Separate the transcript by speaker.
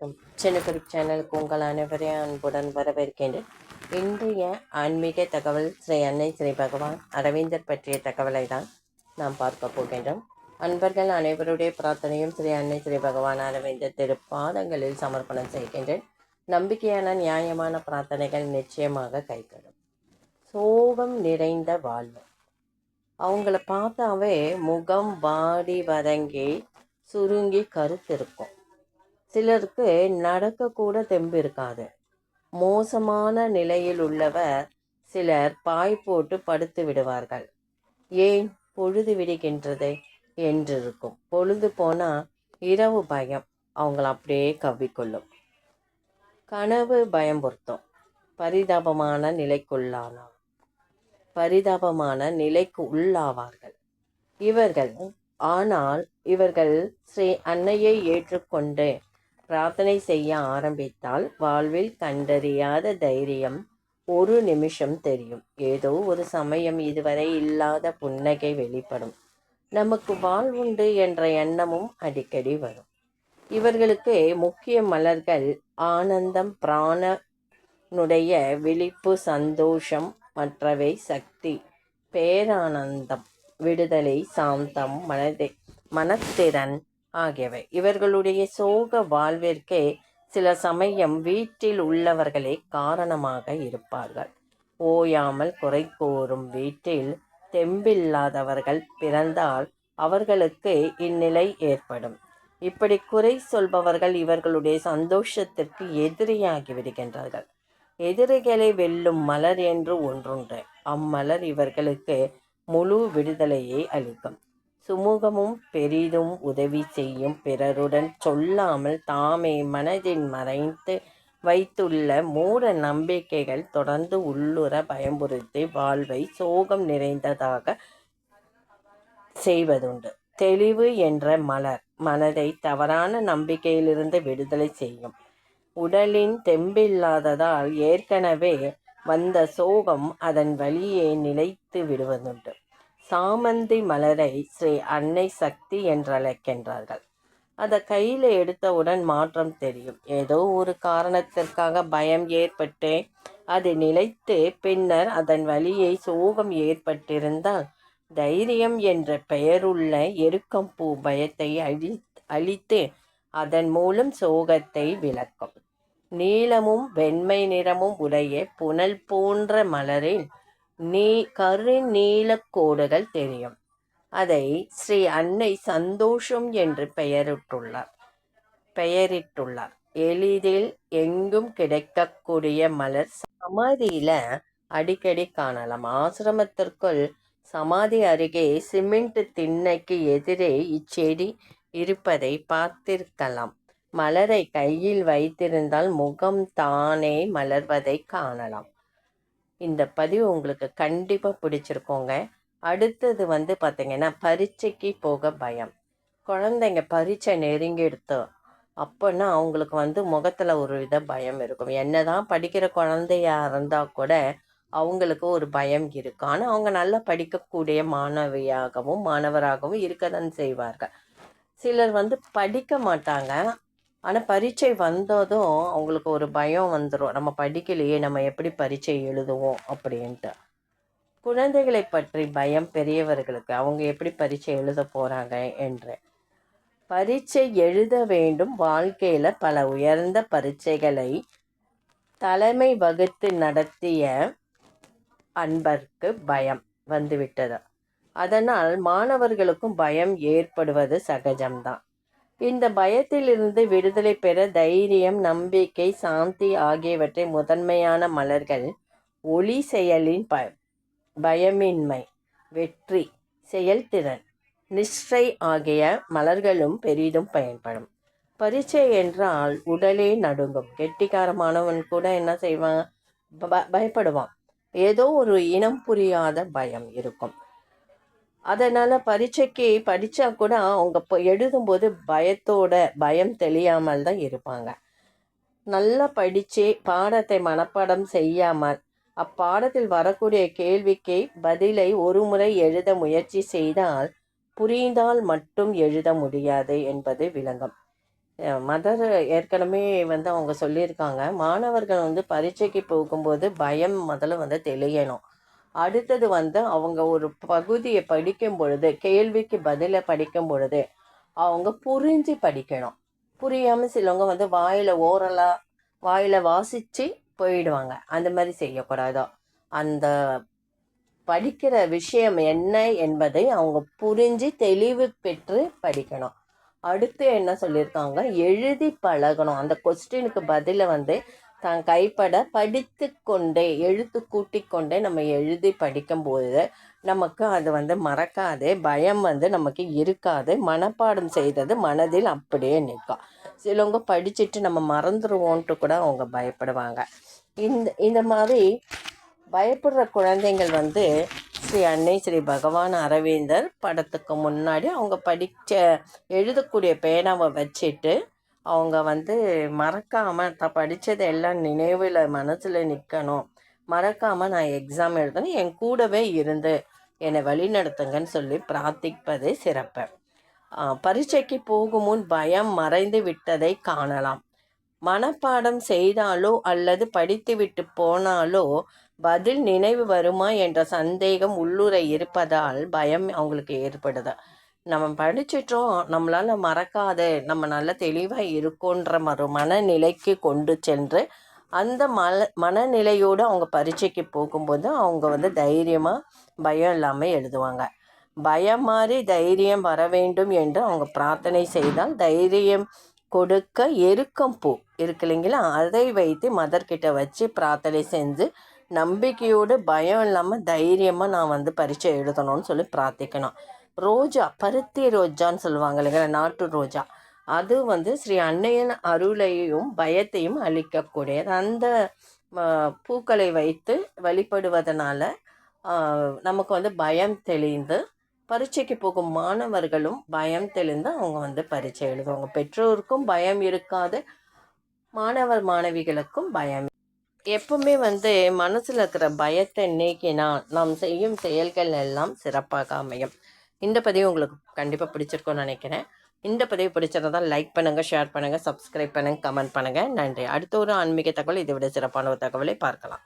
Speaker 1: வணக்கம். சின்னக்குறிப் சேனலுக்கு உங்கள் அனைவரையும் அன்புடன் வரவேற்கின்றேன். இன்றைய ஆன்மீக தகவல் ஸ்ரீ அன்னை ஸ்ரீ பகவான் அரவிந்தர் பற்றிய தகவலை தான் நாம் பார்க்க போகின்றோம். அன்பர்கள் அனைவருடைய பிரார்த்தனையும் ஸ்ரீ அன்னை ஸ்ரீ பகவான் அரவிந்தர் திருப்பாதங்களில் சமர்ப்பணம் செய்கின்றேன். நம்பிக்கையான நியாயமான பிரார்த்தனைகள் நிச்சயமாக கைகூடும். சோகம் நிறைந்த வாழ்வு. அவங்கள பார்த்தாவே முகம் வாடி வதங்கி சுருங்கி கருத்திருக்கும் சிலருக்கு நடக்கக்கூட தெம்பு இருக்காது. மோசமான நிலையில் உள்ளவர் சிலர் பாய் போட்டு படுத்து விடுவார்கள். ஏன் பொழுது விடுகின்றது என்றிருக்கும் பொழுது போனால் இரவு பயம். அவங்கள அப்படியே கவ்விக்கொள்ளும். கனவு பயம் பொருத்தும். பரிதாபமான நிலைக்குள்ளானா பரிதாபமான நிலைக்கு உள்ளாவார்கள். இவர்கள் ஆனால் இவர்கள் ஸ்ரீ அன்னையை ஏற்றுக்கொண்டு பிரார்த்தனை செய்ய ஆரம்பித்தால் வாழ்வில் கண்டறியாத தைரியம் ஒரு நிமிஷம் தெரியும். ஏதோ ஒரு சமயம் இதுவரை இல்லாத புன்னகை வெளிப்படும். நமக்கு வாழ்வுண்டு என்ற எண்ணமும் அடிக்கடி வரும். இவர்களுக்கு முக்கிய மலர்கள் ஆனந்தம் பிராணனுடைய விழிப்பு சந்தோஷம் மற்றவை சக்தி பேரானந்தம் விடுதலை சாந்தம் மனதை மனத்திறன் ஆகியவை. இவர்களுடைய சோக வாழ்விற்கே சில சமயம் வீட்டில் உள்ளவர்களே காரணமாக இருப்பார்கள். ஓயாமல் குறை கூறும் வீட்டில் தெம்பில்லாதவர்கள் பிறந்தால் அவர்களுக்கு இந்நிலை ஏற்படும். இப்படி குறை சொல்பவர்கள் இவர்களுடைய சந்தோஷத்திற்கு எதிரியாகி விடுகின்றார்கள். எதிரிகளை வெல்லும் மலர் என்று ஒன்றுண்டு. அம்மலர் இவர்களுக்கு முழு விடுதலையை அளிக்கும். சுமூகமும் பெரிதும் உதவி செய்யும் பிறருடன் சொல்லாமல் தாமே மனதில் மறைந்து வைத்துள்ள மூட நம்பிக்கைகள் தொடர்ந்து உள்ளுர பயமுறுத்தி வாழ்வை சோகம் நிறைந்ததாக செய்வதுண்டு. தெளிவு என்ற மலர் மனதை தவறான நம்பிக்கையிலிருந்து விடுதலை செய்யும். உடலின் தெம்பில்லாததால் ஏற்கனவே வந்த சோகம் அதன் வழியே நிலைத்து விடுவதுண்டு. சாமந்தி மலரை ஸ்ரீ அன்னை சக்தி என்றழைக்கின்றார்கள். அதை கையில் எடுத்தவுடன் மாற்றம் தெரியும். ஏதோ ஒரு காரணத்திற்காக பயம் ஏற்பட்டு அது நிலைத்து பின்னர் அதன் வழியை சோகம் ஏற்பட்டிருந்தால் தைரியம் என்ற பெயருள்ள எருக்கம்பூ பயத்தை அழி அழித்து அதன் மூலம் சோகத்தை விளக்கும். நீளமும் வெண்மை நிறமும் உடைய புனல் போன்ற மலரில் நீ கரு நீலக்கோடுகள் தெரியும். அதை ஸ்ரீ அன்னை சந்தோஷம் என்று பெயரிட்டுள்ளார். பெயரிட்டுள்ளார். எளிதில் எங்கும் கிடைக்கக்கூடிய மலர் சமாதியில அடிக்கடி காணலாம். ஆசிரமத்திற்குள் சமாதி அருகே சிமெண்ட் திண்ணைக்கு எதிரே இச்செடி இருப்பதை பார்த்திருக்கலாம். மலரை கையில் வைத்திருந்தால் முகம் தானே மலர்வதை காணலாம். இந்த பதிவு உங்களுக்கு கண்டிப்பாக பிடிச்சிருக்கோங்க. அடுத்தது வந்து பார்த்திங்கன்னா பரீட்சைக்கு போக பயம். குழந்தைங்க பரீட்சை நெருங்கி எடுத்தோம் அப்போன்னா அவங்களுக்கு வந்து முகத்தில் ஒரு வித பயம் இருக்கும். என்ன தான் படிக்கிற குழந்தையாக இருந்தால் கூட அவங்களுக்கு ஒரு பயம் இருக்கும். ஆனால் அவங்க நல்லா படிக்கக்கூடிய மாணவியாகவும் மாணவராகவும் இருக்க தான் செய்வார்கள். சிலர் வந்து படிக்க மாட்டாங்க. ஆனால் பரீட்சை வந்ததும் அவங்களுக்கு ஒரு பயம் வந்துடும் நம்ம படிக்கலையே நம்ம எப்படி பரீட்சை எழுதுவோம் அப்படின்ட்டு. குழந்தைகளை பற்றி பயம் பெரியவர்களுக்கு. அவங்க எப்படி பரீட்சை எழுத போகிறாங்க என்று. பரீட்சை எழுத வேண்டும் வாழ்க்கையில் பல உயர்ந்த பரீட்சைகளை தலைமை வகுத்து நடத்திய அன்பர்க்கு பயம் வந்துவிட்டது. அதனால் மாணவர்களுக்கும் பயம் ஏற்படுவது சகஜம்தான். இந்த பயத்திலிருந்து விடுதலை பெற தைரியம் நம்பிக்கை சாந்தி ஆகியவற்றை முதன்மையான மலர்கள் ஒளி செயலின் ப பயமின்மை வெற்றி செயல்திறன் நிஷ்டை ஆகிய மலர்களும் பெரிதும் பயன்படும். பரீட்சை என்றால் உடலே நடுங்கும். கெட்டிக்காரமானவன் கூட என்ன செய்வான்? பயப்படுவான். ஏதோ ஒரு இனம் புரியாத பயம் இருக்கும். அதனால் பரீட்சைக்கு படித்தா கூட அவங்க இப்போ எழுதும்போது பயத்தோட பயம் தெளியாமல் தான் இருப்பாங்க. நல்லா படித்து பாடத்தை மனப்பாடம் செய்யாமல் அப்பாடத்தில் வரக்கூடிய கேள்விக்கு பதிலை ஒரு முறை எழுத முயற்சி செய்தால் புரிந்தால் மட்டும் எழுத முடியாது என்பது விளங்கும். மதர் ஏற்கனவே வந்து அவங்க சொல்லியிருக்காங்க மாணவர்கள் வந்து பரீட்சைக்கு போகும்போது பயம் முதல்ல வந்து தெளியணும். அடுத்தது வந்து அவங்க ஒரு பகுதியை படிக்கும் பொழுது கேள்விக்கு பதிலை படிக்கும் பொழுது அவங்க புரிஞ்சு படிக்கணும். புரியாமல் சிலவங்க வந்து வாயில் ஓரலாக வாயில் வாசித்து போயிடுவாங்க. அந்த மாதிரி செய்யக்கூடாதோ. அந்த படிக்கிற விஷயம் என்ன என்பதை அவங்க புரிஞ்சு தெளிவு பெற்று படிக்கணும். அடுத்து என்ன சொல்லியிருக்காங்க? எழுதி பழகணும். அந்த கொஸ்டினுக்கு பதிலை வந்து தான் கைப்பட படித்து கொண்டே எழுத்து கூட்டி கொண்டே நம்ம எழுதி படிக்கும்போது நமக்கு அது வந்து மறக்காது பயம் வந்து நமக்கு இருக்காது மனப்பாடம் செய்தது மனதில் அப்படியே நிற்கும். சிலவங்க படிச்சுட்டு நம்ம மறந்துடுவோன்ட்டு கூட அவங்க பயப்படுவாங்க. இந்த இந்த மாதிரி பயப்படுற குழந்தைங்கள் வந்து ஸ்ரீ அன்னை ஸ்ரீ பகவான் அரவிந்தர் படத்துக்கு முன்னாடி அவங்க படித்த எழுதக்கூடிய பேனாவை வச்சுட்டு அவங்க வந்து மறக்காமல் தான் படித்தது எல்லாம் நினைவில் மனசில் நிற்கணும் மறக்காமல் நான் எக்ஸாம் எழுதணும். என் கூடவே இருந்து என்னை வழிநடத்துங்கன்னு சொல்லி பிரார்த்திப்பது சிறப்பு. பரீட்சைக்கு போகும் முன் பயம் மறைந்து விட்டதை காணலாம். மனப்பாடம் செய்தாலோ அல்லது படித்துவிட்டு போனாலோ பதில் நினைவு வருமா என்ற சந்தேகம் உள்ளுரை இருப்பதால் பயம் அவங்களுக்கு ஏற்படுது. நம்ம படிச்சிட்டோம் நம்மளால் மறக்காது நம்ம நல்ல தெளிவாக இருக்கோன்ற ஒரு மனநிலைக்கு கொண்டு சென்று அந்த மல மனநிலையோடு அவங்க பரீட்சைக்கு போகும்போது அவங்க வந்து தைரியமாக பயம் இல்லாமல் எழுதுவாங்க. பயம் மாதிரி தைரியம் வர வேண்டும் என்று அவங்க பிரார்த்தனை செய்தால் தைரியம் கொடுக்க எருக்கம் பூ இருக்கு இல்லைங்களா? அதை வைத்து மதர்கிட்ட வச்சு பிரார்த்தனை செஞ்சு நம்பிக்கையோடு பயம் இல்லாமல் தைரியமாக நான் வந்து பரீட்சை எழுதணும்னு சொல்லி பிரார்த்திக்கணும். ரோஜா பருத்தி ரோஜான்னு சொல்லுவாங்க இல்லைங்களா நாட்டு ரோஜா. அது வந்து ஸ்ரீ அன்னையின் அருளையும் பயத்தையும் அளிக்கக்கூடியது. அந்த பூக்களை வைத்து வழிபடுவதனால நமக்கு வந்து பயம் தெளிந்து பரீட்சைக்கு போகும் மாணவர்களும் பயம் தெளிந்து அவங்க வந்து பரீட்சை எழுதுவாங்க. பெற்றோருக்கும் பயம் இருக்காது மாணவர் மாணவிகளுக்கும் பயம் எப்பவுமே வந்து மனசில் இருக்கிற பயத்தை நீக்கினால் நாம் செய்யும் செயல்கள் எல்லாம் சிறப்பாக அமையும். இந்த பதிவு உங்களுக்கு கண்டிப்பாக பிடிச்சிருக்கோன்னு நினைக்கிறேன். இந்த பதிவு பிடிச்சிருந்தால் லைக் பண்ணுங்கள் ஷேர் பண்ணுங்கள் சப்ஸ்கிரைப் பண்ணுங்கள் கமெண்ட் பண்ணுங்கள் நன்றி. அடுத்த ஒரு ஆன்மீக தகவல் இதை விட சிறப்பான ஒரு தகவலை பார்க்கலாம்.